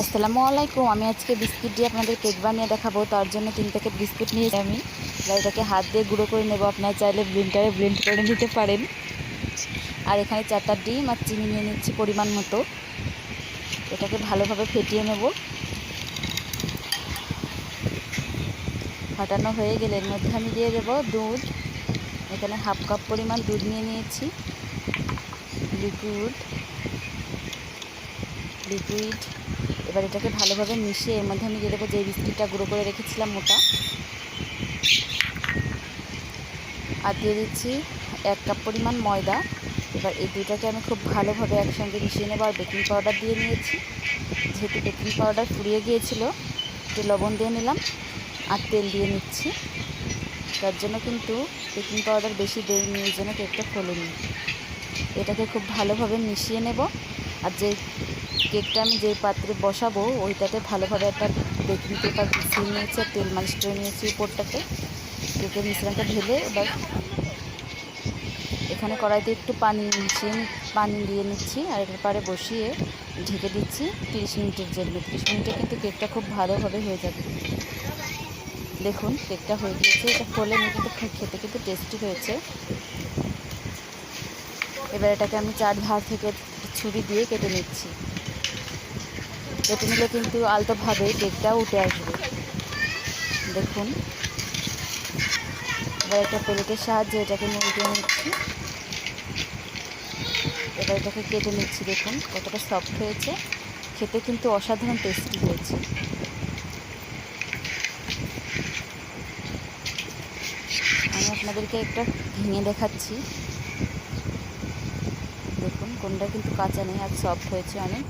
আসসালামু আলাইকুম। আমি আজকে বিস্কিট দিয়ে আপনাদের কেক বানিয়ে দেখাবো। তার জন্য তিন প্যাকেট বিস্কুট নিয়েছি আমি। এবার এটাকে হাত দিয়ে গুঁড়ো করে নেব। আপনারা চাইলে ব্লেন্ডারে ব্লেন্ড করে নিতে পারেন। আর এখানে চারটা ডিম আর চিনি নিয়ে নিচ্ছি পরিমাণ মতো। এটাকে ভালোভাবে ফেটিয়ে নেব। ফাটানো হয়ে গেলে এর মধ্যে আমি দিয়ে দেবো দুধ। এখানে হাফ কাপ পরিমাণ দুধ নিয়ে নিয়েছি। লিকুইড। লিকুইড এবার এটাকে ভালোভাবে মিশিয়ে এর মধ্যে আমি দিয়ে দেবো যে বিস্কিটটা গুঁড়ো করে রেখেছিলাম ওটা। আর দিয়ে দিচ্ছি এক কাপ পরিমাণ ময়দা। এবার এই দুইটাকে আমি খুব ভালোভাবে একসঙ্গে মিশিয়ে নেব। আর বেকিং পাউডার দিয়ে নিয়েছি। যেহেতু বেকিং পাউডার ফুরিয়ে গিয়েছিল, একটু লবণ দিয়ে নিলাম আর তেল দিয়ে নিচ্ছি। তার জন্য কিন্তু বেকিং পাউডার বেশি দেয়নি এই জন্য কেকটা ফোলেনি। এটাকে খুব ভালোভাবে মিশিয়ে নেব। যে কেকটা আমি যে পাত্রে বসাবো, ওইটাতে ভালোভাবে একটা বেকিং পেপার বিছিয়ে নিয়েছি আর তেল মালিশ করে নিয়েছি উপরটাতে কেকের মিশ্রণটা ঢেলে এবার এখানে কড়াইতে একটু পানি মিশিয়ে পানি দিয়ে নিচ্ছি আর এটার পারে বসিয়ে ঢেকে দিচ্ছি তিরিশ মিনিটের জন্য। তিরিশ মিনিটে কিন্তু কেকটা খুব ভালোভাবে হয়ে যাবে। দেখুন, কেকটা হয়ে গিয়েছে, এটা ফোলেনি কিন্তু খে- খেতে কিন্তু টেস্টি হয়েছে। এবার এটাকে আমি চার ধার থেকে ছুরি দিয়ে কেটে নিচ্ছি। কেটে নিলে কিন্তু আলতোভাবে কেকটা উঠে আসবে। দেখুন। এবার একটা প্লেটের সাহায্যে এটাকে উল্টে নিচ্ছি। এবার এটাকে কেটে নিচ্ছি, দেখুন কতটা সফট হয়েছে। খেতে কিন্তু অসাধারণ টেস্টি হয়েছে। আমি আপনাদেরকে একটা ভেঙে দেখাচ্ছি। দেখুন কিন্তু কাঁচা নেই আর সফট হয়েছে অনেক।